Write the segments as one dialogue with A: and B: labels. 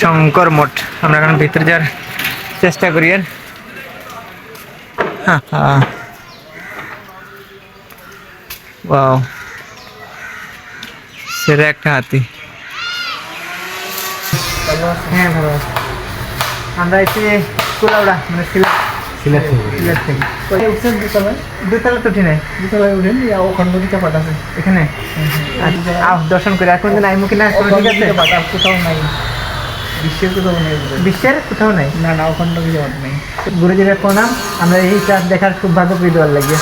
A: শঙ্কর মঠ। আমরা এখন ভিতরে যাওয়ার চেষ্টা করি আর? ওয়াও। সেটা একটা হাতি। হ্যাঁ ভালো আমরা এসে কুলাউড়া মানে সিলেট।
B: সিলেট থেকে।
A: সিলেট থেকে।
B: উঠছেন দোতলায়?
A: দুতলা তো উঠি নাই।
B: দোতলায় উঠেন ওখান নদীতে পাঠ আছে
A: এখানে। দর্শন করে। এখন দিন আইমু কিনা? ঠিক আছে।
B: কোথাও নাই। বিশ্বের কোথাও নেই
A: বিশ্বের কোথাও নাই?
B: না না ওখান কিছু নেই।
A: গুরুজির প্রণাম। আমরা এই কাজ দেখার খুব ভাগ্য পেয়ে দেওয়ার লাগে।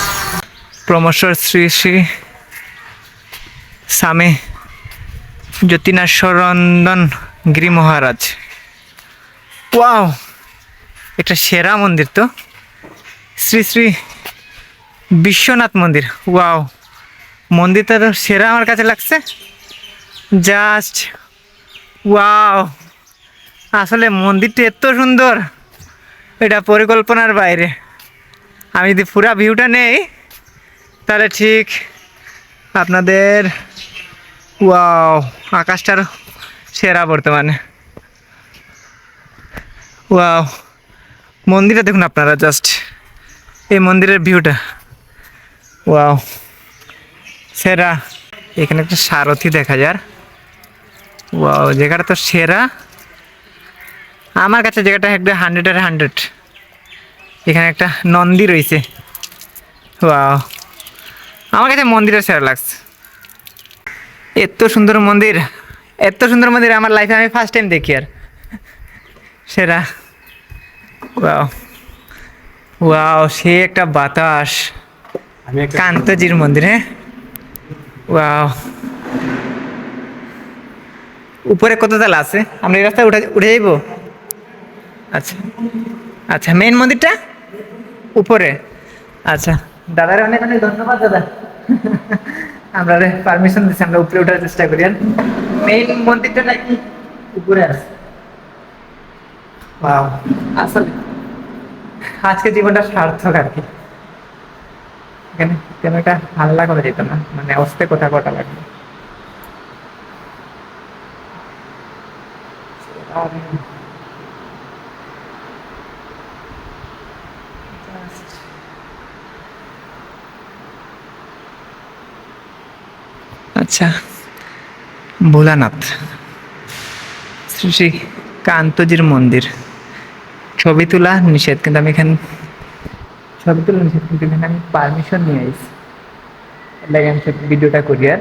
A: প্রমোশ্বর শ্রী শ্রী স্বামী জ্যোতিনাশ্বরন্দন গিরি মহারাজ। ওয়াও এটা সেরা মন্দির তো। শ্রী শ্রী বিশ্বনাথ মন্দির। ওয়াও মন্দিরটা তো সেরা আমার কাছে লাগছে। Just wow. আসলে মন্দিরটা এত সুন্দর, এটা পরিকল্পনার বাইরে। আমি যদি পুরা ভিউটা নেই, তাহলে ঠিক আপনাদের ওয়াও আকাশটার সেরা বর্তমানে। ওয়াও মন্দিরটা দেখুন আপনারা জাস্ট এই মন্দিরের ভিউটা ওয়াও সেরা। এখানে একটা সারথি দেখা যার। ওয়াও জায়গাটা তো সেরা। আমার কাছে জায়গাটা একটা হান্ড্রেড আর হান্ড্রেড এখানে একটা নন্দী রয়েছে। ওয়াও আমার কাছে মন্দিরও সেরা লাগছে। এত সুন্দর মন্দির এত সুন্দর মন্দির আমার লাইফে আমি ফার্স্ট টাইম দেখি আর। সেরা। ওয়াও ওয়াও সে একটা বাতাস। কান্তজির মন্দির হ্যাঁ? ওয়াও উপরে কত তালা আছে? আমরা এই রাস্তায় উঠে উঠে যাইব? আচ্ছা। আচ্ছা মেইন মন্দিরটা? উপরে। আচ্ছা দাদার অনেক অনেক ধন্যবাদ, দাদা। আমরা পারমিশন দিচ্ছি আমরা উপরে ওঠার চেষ্টা করি। আর মেইন মন্দিরটা নাকি উপরে আছে? আসলে। আজকে জীবনটা সার্থক আর কি। এখানে তেমন একটা হাল্লা করা যেত না মানে অস্তে কথা কটা লাগবে আচ্ছা। ভোলানাথ। শ্রী শ্রী কান্তজির মন্দির। ছবি তোলা নিষেধ, কিন্তু আমি এখানে ছবি তোলা নিষেধ, কিন্তু এখানে আমি পারমিশন নিয়ে আইছি। লাগে আমি সব ভিডিওটা করি আর।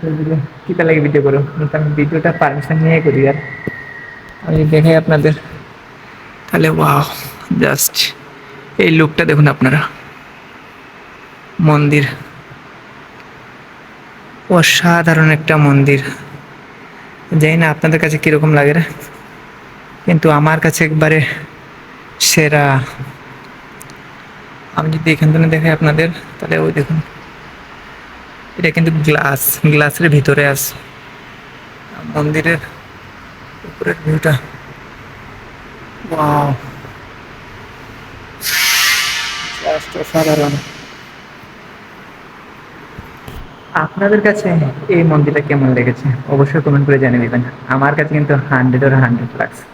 A: ছবিগুলো কিতা লাগে ভিডিও করো? কিন্তু আমি ভিডিওটা পারমিশন নিয়ে করি আর। আমি দেখাই আপনাদের। তাহলে ওয়াও জাস্ট এই লুকটা দেখুন আপনারা। মন্দির। অসাধারণ একটা মন্দির। জানি না আপনাদের কাছে কীরকম লাগে রে। কিন্তু আমার কাছে একবারে সেরা। আমি যদি এখান থেকে দেখাই আপনাদের, তাহলে ওই দেখুন। এটা কিন্তু গ্লাস, গ্লাসের ভিতরে আছে। মন্দিরের উপরের ভিউটা। ওয়াও। অসাধারণ। আপনাদের কাছে এই মন্দিরটা কেমন লেগেছে? অবশ্যই কমেন্ট করে জানিয়ে দেবেন। আমার কাছে কিন্তু হান্ড্রেড আর হান্ড্রেড লাগছে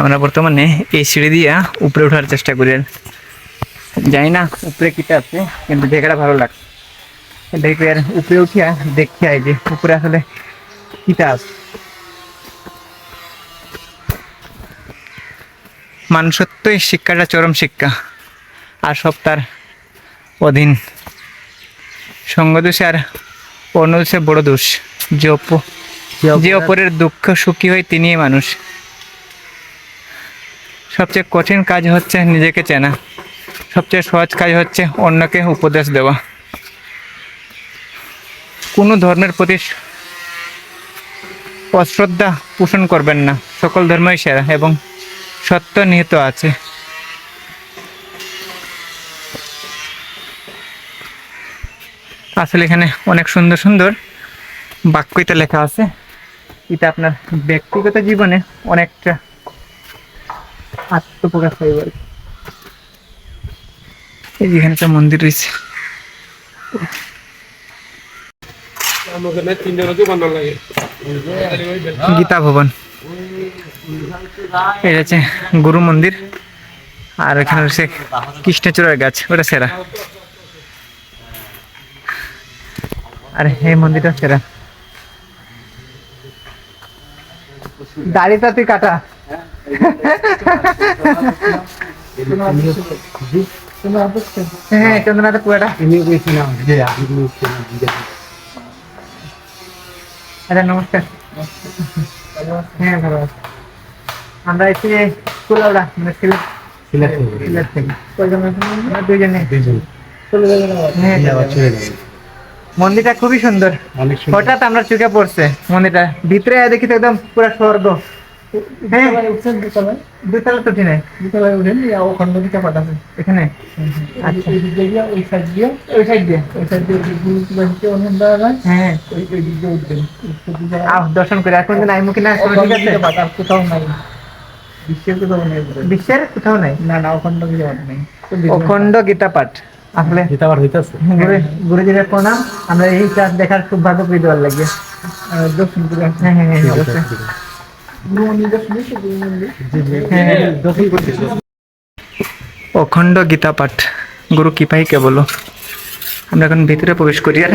A: আমরা বর্তমানে এই সিঁড়ি দিয়া উপরে ওঠার চেষ্টা করি। জানি না উপরে কিটা আছে, কিন্তু দেখাটা ভালো লাগছে। দেখবে আর উপরে উঠিয়া দেখি আই যে উপরে আসলে কিটা আছে। মানুষত্বই শিক্ষাটা চরম শিক্ষা। আর সব তার অধীন। সঙ্গদোষে আর অন্যদোষে বড় দোষ। যে অপ যে অপরের দুঃখ সুখী হয় তিনিই মানুষ। সবচেয়ে কঠিন কাজ হচ্ছে নিজেকে চেনা। সবচেয়ে সহজ কাজ হচ্ছে অন্যকে উপদেশ দেওয়া। কোনো ধর্মের প্রতি অশ্রদ্ধা পোষণ করবেন না। সকল ধর্মই সেরা এবং সত্য নিহিত আছে। আসলে এখানে অনেক সুন্দর সুন্দর বাক্যটা লেখা আছে। এটা আপনার ব্যক্তিগত জীবনে অনেকটা আত্মপ্রকাশ হয় আর। এই যেখানে একটা মন্দির রয়েছে। গীতা ভবন। এটা হচ্ছে গুরু মন্দির। আর এখানে রয়েছে কৃষ্ণচূড়ার গাছ, ওটা সেরা। আর এই মন্দিরটা সেরা। দাড়িটা তুই কাটা। হ্যাঁ চন্দ্রনাথ আচ্ছা নমস্কার। হ্যাঁ ভালো আমরা এসেছি কুলাউড়া মানে সিলেট সিলেট থেকে। দুইজনে। হ্যাঁ মন্দিরটা খুবই সুন্দর। হঠাৎ আমরা চোখে পড়ছে মন্দিরটা। ভিতরে দেখি তো একদম পুরো স্বর্গ। হ্যাঁ দুতলা নাই।
B: উঠেন ইয়া অখণ্ড
A: এখানে?
B: আচ্ছা। ওই সাইড দিয়ে?
A: ওই সাইড দিয়ে।
B: ওই সাইড দিয়ে
A: হ্যাঁ।
B: ওই ওই দিক দিয়ে উঠবেন। উঠতে দিকে
A: আহ দর্শন করে। আইমু কিনা? ঠিক আছে।
B: কোথাও নাই। বিশ্বের কোথাও নেই।
A: বিশ্বের কোথাও নাই?
B: না না অখণ্ড গীতা পাঠ নেই।
A: অখণ্ড গীতা পাঠ আসলে
C: গীতা বার হইতাছে
A: গুরু গুরুজির প্রণাম। আমরা এই ক্লাস দেখার সৌভাগ্য পেয়ে দেওয়ার লাগে
B: দর্শন
A: হ্যাঁ হ্যাঁ হ্যাঁ অবশ্যই। হ্যাঁ হ্যাঁ। অখণ্ড গীতা পাঠ গুরু কৃপাই কেবল। আমরা এখন ভিতরে প্রবেশ করি। আর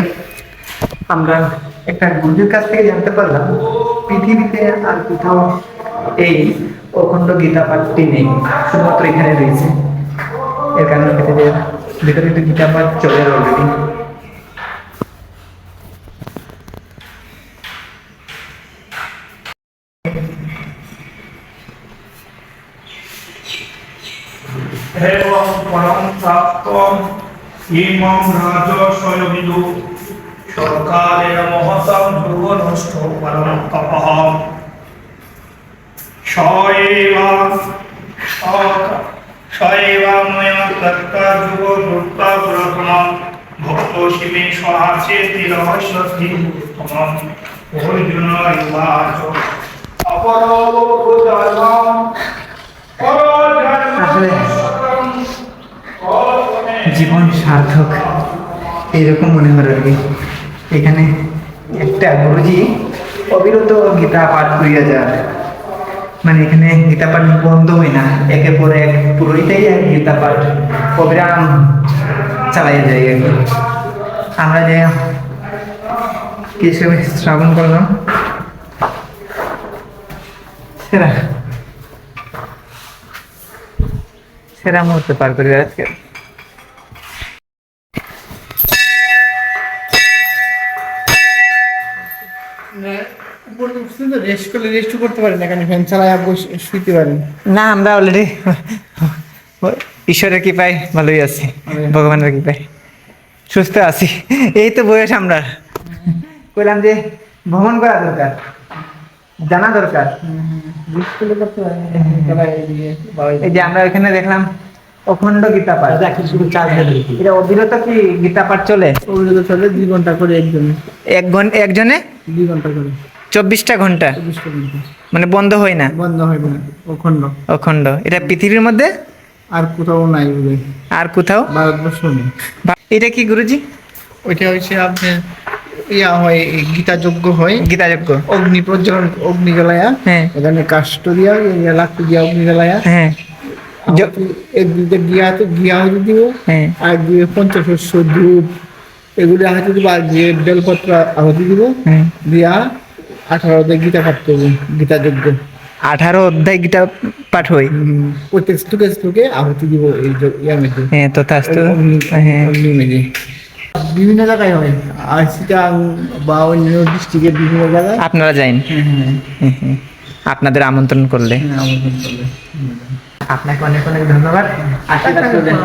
A: আমরা একটা গুরুজির কাছ থেকে জানতে পারলাম পৃথিবীতে আর কোথাও এই অখণ্ড গীতা পাঠটি নেই। শুধুমাত্র এখানে রয়েছে। এর কারণে পৃথিবীর ভিতরে একটু গীতা পাঠ চলে অলরেডি
D: সরকারের মহতম ধ্রুব নষ্ট পরম তপঃ। সয়েবা সয়েবা ময়া তত্তা যুগ রূপা প্রথম ভক্ত শিবে সহাচেতি রহস্যতি উত্তমম অর্জুন ইবাচ
A: আসলে জীবন সার্থক। এইরকম মনে হয় আর কি। এখানে একটা গুরুজি অবিরত গীতা পাঠ করিয়া যায় মানে এখানে গীতা পাঠ বন্ধ হয় না, একে পরে এক এক গীতা পাঠ অবিরাম চালাই যায় আমরা যে কিছু শ্রাবণ করলাম? সেরা। সেরা মুহূর্তে পার করি আজকে।
B: উপরে উঠছেন তো রেস্ট করলে রেস্ট করতে পারেন এখানে ফ্যান চালায় বসে শুইতে পারেন।
A: না আমরা অলরেডি ঈশ্বরের কি পাই ভালোই আছি ভগবানের কি পাই সুস্থ আছি এই তো বয়স আমরা। কইলাম যে ভ্রমণ করা দরকার জানা দরকার। এই যে আমরা ওইখানে দেখলাম অখণ্ড গীতা পাঠ
C: শুধু চার্জ
A: এটা অবিরত কি গীতা পাঠ চলে?
B: অভিযোগ চলে দুই ঘণ্টা করে একজন।
A: এক ঘণ্টা একজনে?
B: দুই ঘণ্টা করে।
A: চব্বিশটা ঘণ্টা?
B: চব্বিশ ঘণ্টা।
A: মানে বন্ধ হয় না?
B: বন্ধ হয় না অখণ্ড।
A: অখণ্ড। এটা পৃথিবীর মধ্যে?
B: আর কোথাও নাই বোধহয়।
A: আর কোথাও?
B: ভারতবর্ষ নেই।
A: এটা কি গুরুজি?
B: ওইটা হচ্ছে আপনার ইয়া হয় গীতা যজ্ঞ হয়।
A: গীতা যজ্ঞ
B: অগ্নি প্রজ্বলন অগ্নি জ্বালায়া
A: হ্যাঁ।
B: এখানে কাষ্ট দিয়া লাকড়ি দিয়া অগ্নি জ্বালায়া
A: হ্যাঁ
B: এক দিকে গিয়াতে গিয়া হতে দিব।
A: হ্যাঁ।
B: আর দিয়ে পঞ্চশস্য ধূপ এগুলি আহুতি দিব আর দিয়ে বেলপত্র আহুতি দিব।
A: হ্যাঁ।
B: দিয়া আঠারোতে গীতা পাঠ করব গীতা যজ্ঞ।
A: আঠারো অধ্যায় গীতা পাঠ হয়?
B: প্রত্যেক স্তূকে স্তূকে আহুতি দিব এই ইয়ার মধ্যে
A: হ্যাঁ তথাস্তু
B: অগ্নি
A: হ্যাঁ।
B: বিভিন্ন জায়গায় হয় আর সিটাং বা অন্য ডিস্ট্রিক্টের বিভিন্ন জায়গায়।
A: আপনারা যাইন। হ্যাঁ হ্যাঁ। আপনাদের আমন্ত্রণ করলে।
B: হ্যাঁ আমন্ত্রণ করবে
A: আপনাকে অনেক অনেক ধন্যবাদ। আশীর্বাদ করবেন।